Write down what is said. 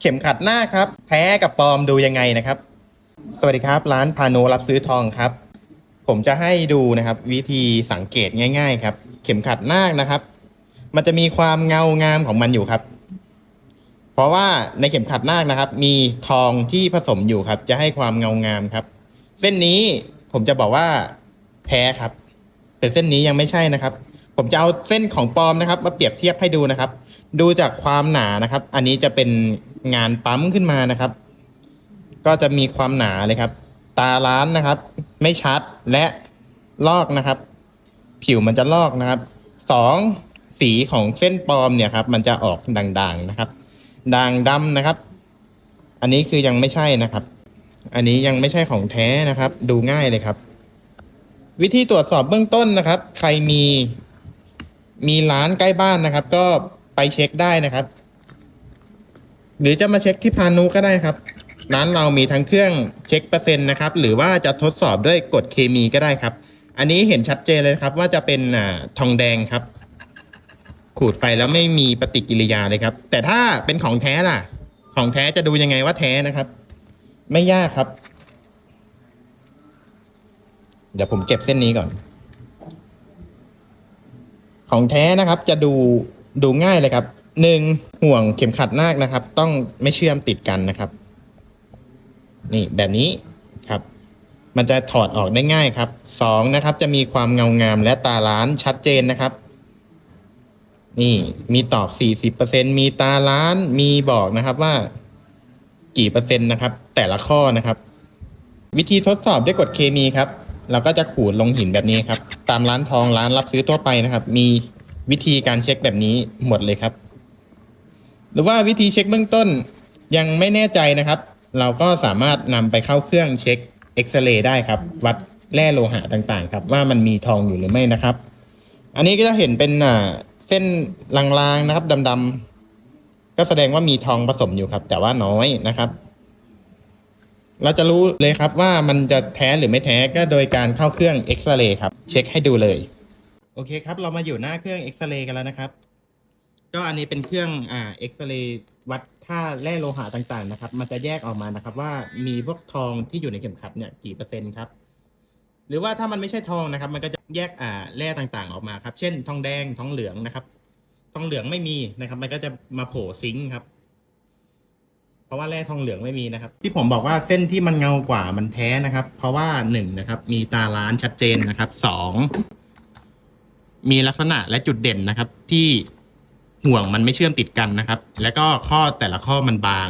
เข็มขัดหน้าครับ แท้กับปลอมดูยังไงนะครับ สวัสดีครับ ร้านพาโนรับซื้อทองครับ ผมจะให้ดูนะครับ วิธีสังเกตง่าย ๆ ครับ เข็มขัดหน้านะครับ มันจะมีความเงางามของมันอยู่ครับ เพราะว่าในเข็มขัดหน้านะครับ มีทองที่ผสมอยู่ครับ จะให้ความเงางามครับ เส้นนี้ผมจะบอกว่าแท้ครับ แต่เส้นนี้ยังไม่ใช่นะครับ ผมจะเอาเส้นของปลอมนะครับ มาเปรียบเทียบให้ดูนะครับ ดูจากความหนานะครับ อันนี้จะเป็นงานปั๊มขึ้นมานะครับ ก็จะมีความหนาเลยครับ ตาล้านนะครับ ไม่ชัดและลอกนะครับ ผิวมันจะลอกนะครับสองสีของเส้นปลอมเนี่ยครับ มันจะออกด่างๆนะครับ ด่างดำนะครับ อันนี้คือยังไม่ใช่นะครับ อันนี้ยังไม่ใช่ของแท้นะครับ ดูง่ายเลยครับ วิธีตรวจสอบเบื้องต้นนะครับ ใครมีมีร้านใกล้บ้านนะครับ ก็ ไปเช็คได้นะครับ หรือจะมาเช็คที่พานุก็ได้ครับ ร้านเรามีทั้งเครื่องเช็คเปอร์เซ็นต์นะครับ หรือว่าจะทดสอบด้วยกดเคมีก็ได้ครับ อันนี้เห็นชัดเจนเลยครับว่าจะเป็นอ่าทองแดงครับ ขูดไปแล้วไม่มีปฏิกิริยาเลยครับ แต่ถ้าเป็นของแท้ล่ะ ของแท้จะดูยังไงว่าแท้นะครับ ไม่ยากครับ เดี๋ยวผมเก็บเส้นนี้ก่อน ของแท้นะครับจะดู ดูง่ายเลยครับหนึ่งห่วงเข็มขัดนาคนะครับ ต้องไม่เชื่อมติดกันนะครับ นี่แบบนี้ครับ มันจะถอดออกได้ง่ายครับสองนะครับ จะมีความเงางามและตาล้านชัดเจนนะครับ นี่มีตอบ40%มีตาล้านมีบอกนะครับว่า กี่เปอร์เซ็นต์นะครับ แต่ละข้อนะครับ วิธีทดสอบด้วยกรดเคมีครับเราก็จะขูดลงหินแบบนี้ครับ ตามร้านทองร้านรับซื้อทั่วไปนะครับ มี วิธีการเช็คแบบนี้หมดเลยครับ หรือว่าวิธีเช็คเบื้องต้นยังไม่แน่ใจนะครับ เราก็สามารถนำไปเข้าเครื่องเช็คเอ็กซเรย์ได้ครับ วัดแร่โลหะต่างๆ ครับ ว่ามันมีทองอยู่หรือไม่นะครับ อันนี้ก็จะเห็นเป็นเส้นลางๆนะครับดำๆก็แสดงว่ามีทองผสมอยู่ครับ แต่ว่าน้อยนะครับ เราจะรู้เลยครับว่ามันจะแท้หรือไม่แท้ก็โดยการเข้าเครื่องเอ็กซเรย์ครับ เช็คให้ดูเลย โอเคครับ เรามาอยู่หน้าเครื่องเอ็กซเรย์กันแล้วนะครับ ก็อันนี้เป็นเครื่องอ่าเอ็กซเรย์วัดค่าแร่โลหะต่างๆนะครับ มันจะแยกออกมานะครับ ว่ามีพวกทองที่อยู่ในเข็มขัดเนี่ยกี่เปอร์เซ็นต์ครับ หรือว่าถ้ามันไม่ใช่ทองนะครับ มันก็จะแยกอ่าแร่ต่างๆออกมาครับ เช่น ทองแดงทองเหลืองนะครับ ทองเหลืองไม่มีนะครับ มันก็จะมาโผล่ซิงค์ครับเพราะว่าแร่ทองเหลืองไม่มีนะครับ ที่ผมบอกว่าเส้นที่มันเงากว่ามันแท้นะครับ เพราะว่าหนึ่งนะครับ มีตาล้านชัดเจนนะครับสอง มีลักษณะและจุดเด่นนะครับที่ห่วงมันไม่เชื่อมติดกันนะครับแล้วก็ข้อแต่ละข้อมันบาง